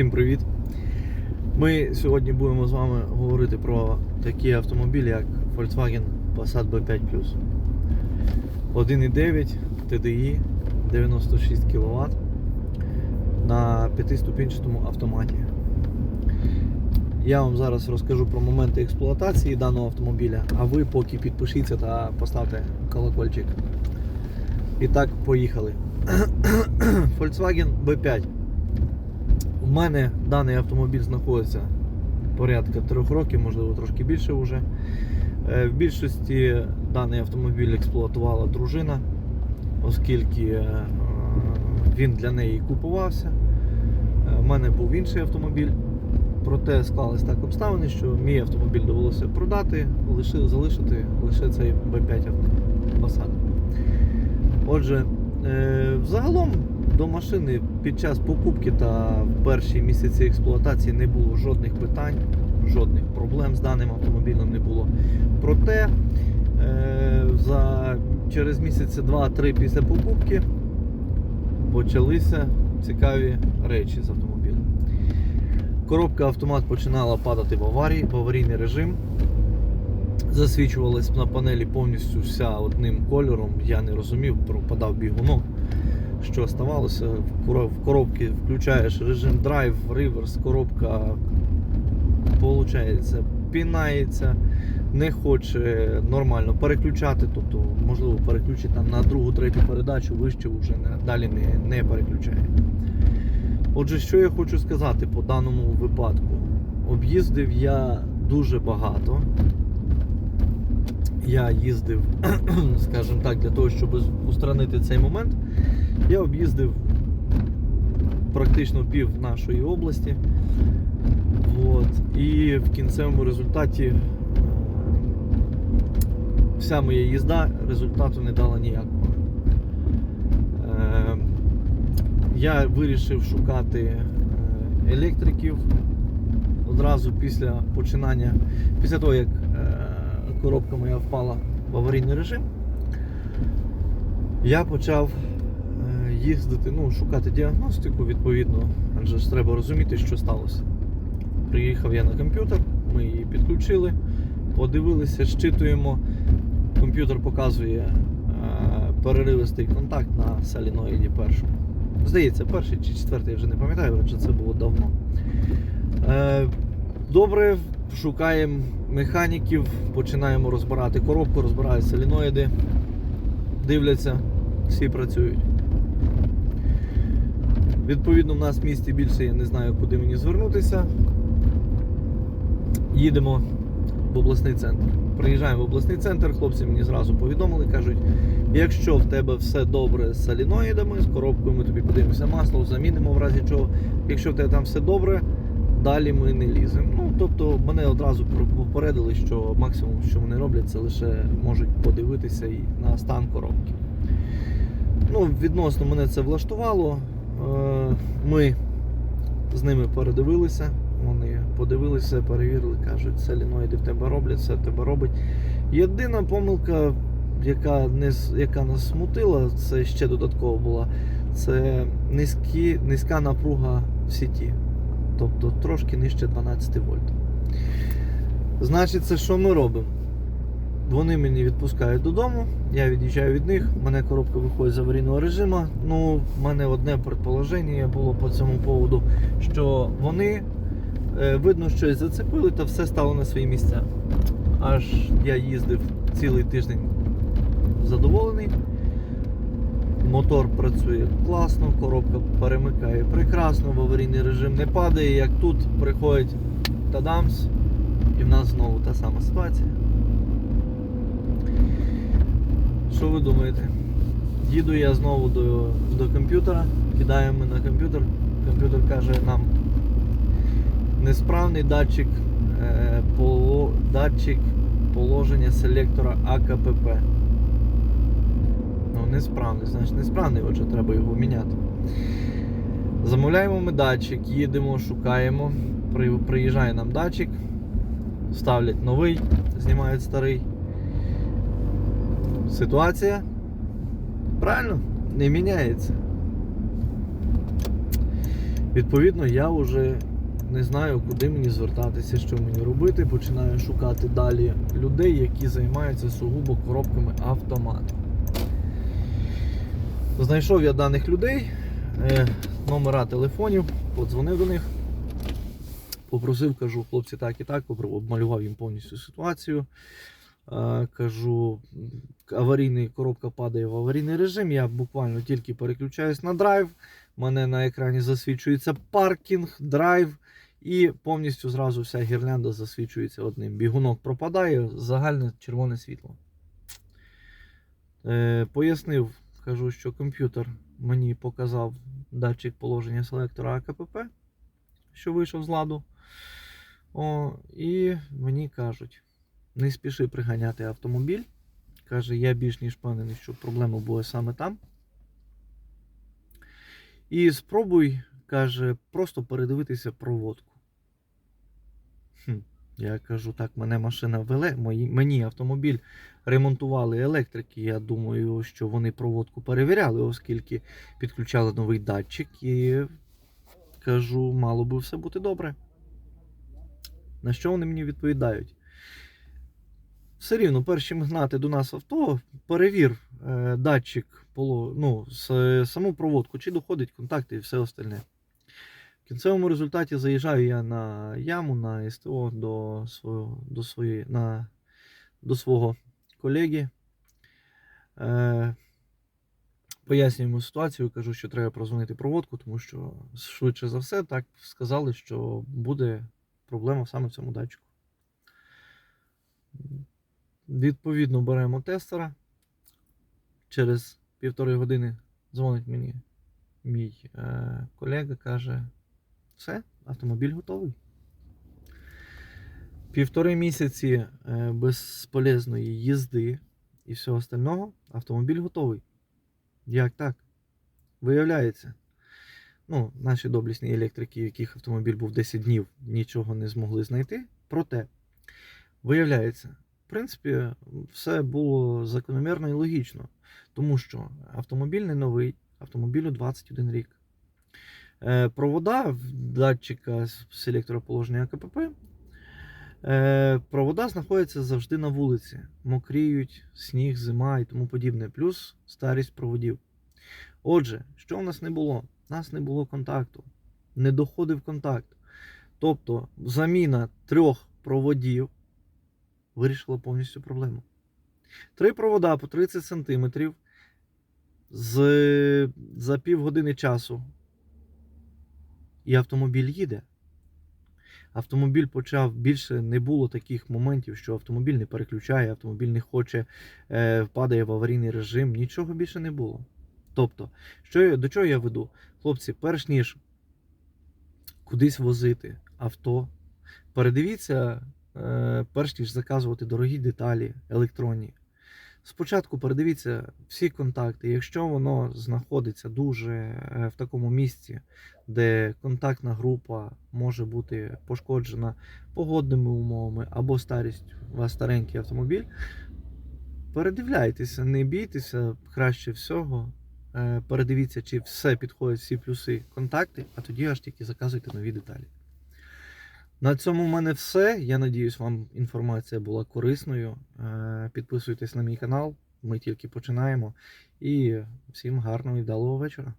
Всім привіт! Ми сьогодні будемо з вами говорити про такі автомобілі, як Volkswagen Passat B5 Plus 1,9 TDI 96 кВт на 5-ступінчатому автоматі. Я вам зараз розкажу про моменти експлуатації даного автомобіля, а ви поки підпишіться та поставте колокольчик. І так, поїхали. Volkswagen B5. У мене даний автомобіль знаходиться порядка трьох років, можливо трошки більше вже. Е, В більшості даний автомобіль експлуатувала дружина, оскільки е, він для неї купувався. У мене був інший автомобіль. Проте склались так обставини, що мій автомобіль довелося продати, лиши, залишити лише цей B5 Passat. Отже, е, взагалом до машини під час покупки та в перші місяці експлуатації не було жодних питань, жодних проблем з даним автомобілем не було. Проте е, за, через місяці 2-3 після покупки почалися цікаві речі з автомобілем. Коробка автомат починала падати в аварії, в аварійний режим. Засвічувалась на панелі повністю вся одним кольором. Я не розумів, пропадав бігунок. Що ставалося? В коробці включаєш режим драйв, реверс, коробка получається, пінається, не хоче нормально переключати, тобто, можливо, переключити там на другу, третю передачу, вище вже далі не, не переключає. Отже, що я хочу сказати по даному випадку? Об'їздив я дуже багато. Я їздив, скажімо так, для того, щоб устранити цей момент, я об'їздив практично пів нашої області. От. І в кінцевому результаті е, вся моя їзда результату не дала ніякого. Е, Я вирішив шукати е, електриків одразу після починання, після того, як коробка моя впала в аварійний режим, я почав їздити, ну, шукати діагностику відповідно, адже ж треба розуміти, що сталося. Приїхав я на комп'ютер, ми її підключили, подивилися, щитуємо. Комп'ютер показує е, переривистий контакт на соліноїді першому. Здається, перший чи четвертий, я вже не пам'ятаю, адже це було давно. Е, Добре, шукаємо механіків, починаємо розбирати коробку, розбирають соліноїди, дивляться, всі працюють. Відповідно, в нас в місті більше я не знаю, куди мені звернутися. Їдемо в обласний центр. Приїжджаємо в обласний центр, хлопці мені зразу повідомили, кажуть, якщо в тебе все добре з соліноїдами, з коробкою ми тобі подивимося масло, замінимо в разі чого. Якщо в тебе там все добре, далі ми не ліземо. Ну, тобто мене одразу попередили, що максимум, що вони роблять, це лише можуть подивитися і на стан коробки. Ну, відносно мене це влаштувало. Е, Ми з ними передивилися. Вони подивилися, перевірили, кажуть, соліноїди в тебе роблять, все в тебе робить. Єдина помилка, яка, не, яка нас смутила, це ще додатково була, це низькі, низька напруга в сіті. Тобто трошки нижче 12 вольт. Значить, це що ми робимо? Вони мені відпускають додому, я від'їжджаю від них, мене коробка виходить з аварійного режиму. Ну, в мене одне предположення було по цьому поводу, що вони е, видно щось зацепили та все стало на свої місця. Аж я їздив цілий тиждень задоволений. Мотор працює класно, коробка перемикає прекрасно, в аварійний режим не падає, як тут приходить тадамс, і в нас знову та сама ситуація. Що ви думаєте? Їду я знову до, до комп'ютера, кидаємо на комп'ютер. Комп'ютер каже нам несправний датчик, е, поло, датчик положення селектора АКПП. Ну, несправний, значить несправний, отже, треба його міняти. Замовляємо ми датчик, їдемо, шукаємо. При- Приїжджає нам датчик, ставлять новий, знімають старий. Ситуація правильно не міняється. Відповідно, я вже не знаю, куди мені звертатися, що мені робити. Починаю шукати далі людей, які займаються сугубо коробками автомат. Знайшов я даних людей, е, номера телефонів, подзвонив до них, попросив, кажу, хлопці, так і так, обмалював їм повністю ситуацію. Кажу, аварійний коробка падає в аварійний режим. Я буквально тільки переключаюсь на драйв. У мене на екрані засвічується паркінг, драйв, і повністю зразу вся гірлянда засвічується одним. Бігунок пропадає, загальне червоне світло. Е, пояснив, кажу, що комп'ютер мені показав датчик положення селектора АКПП, що вийшов з ладу. О, і мені кажуть, не спіши приганяти автомобіль. Каже, я більш ніж впевнений, що проблема була саме там. І спробуй, каже, просто передивитися проводку. Хм, я кажу, так, мене машина веле, мої, мені автомобіль ремонтували електрики. Я думаю, що вони проводку перевіряли, оскільки підключали новий датчик, і кажу, мало би все бути добре. На що вони мені відповідають? Все рівно, перш чим гнати до нас авто, перевір е, датчик, ну, саму проводку, чи доходить контакти і все остальне. В кінцевому результаті заїжджаю я на яму, на СТО до свого, до своєї, на, до свого колеги. Е, пояснюю ситуацію, кажу, що треба прозвонити проводку, тому що швидше за все так сказали, що буде проблема саме в цьому датчику. Відповідно, беремо тестера. Через півтори години дзвонить мені мій е, колега, каже: все, автомобіль готовий. Півтори місяці е, безполезної їзди і всього остального, автомобіль готовий. Як так? Виявляється, ну, наші доблісні електрики, яких автомобіль був 10 днів, нічого не змогли знайти. Проте, виявляється, принципі, все було закономірно і логічно, тому що автомобіль не новий, автомобілю 21 рік. Е, Провода датчика селектора положення АКПП. е, Провода знаходяться завжди на вулиці, мокріють, сніг, зима і тому подібне, плюс старість проводів. Отже, що в нас не було? У нас не було контакту, не доходив контакт. Тобто заміна трьох проводів вирішила повністю проблему. Три провода по 30 см з, за півгодини часу. І автомобіль їде. Автомобіль почав більше не було таких моментів, що автомобіль не переключає, автомобіль не хоче, е, впадає в аварійний режим. Нічого більше не було. Тобто, що, до чого я веду? Хлопці, перш ніж кудись возити авто, передивіться, е, перш ніж заказувати дорогі деталі електронні. Спочатку передивіться всі контакти. Якщо воно знаходиться дуже е, в такому місці, де контактна група може бути пошкоджена погодними умовами або старість у вас старенький автомобіль, передивляйтеся, не бійтеся краще всього. Е, Передивіться, чи все підходить, всі плюси, контакти, а тоді аж тільки заказуйте нові деталі. На цьому в мене все. Я надіюсь, вам інформація була корисною. Е, Підписуйтесь на мій канал, ми тільки починаємо. І всім гарного і вдалого вечора.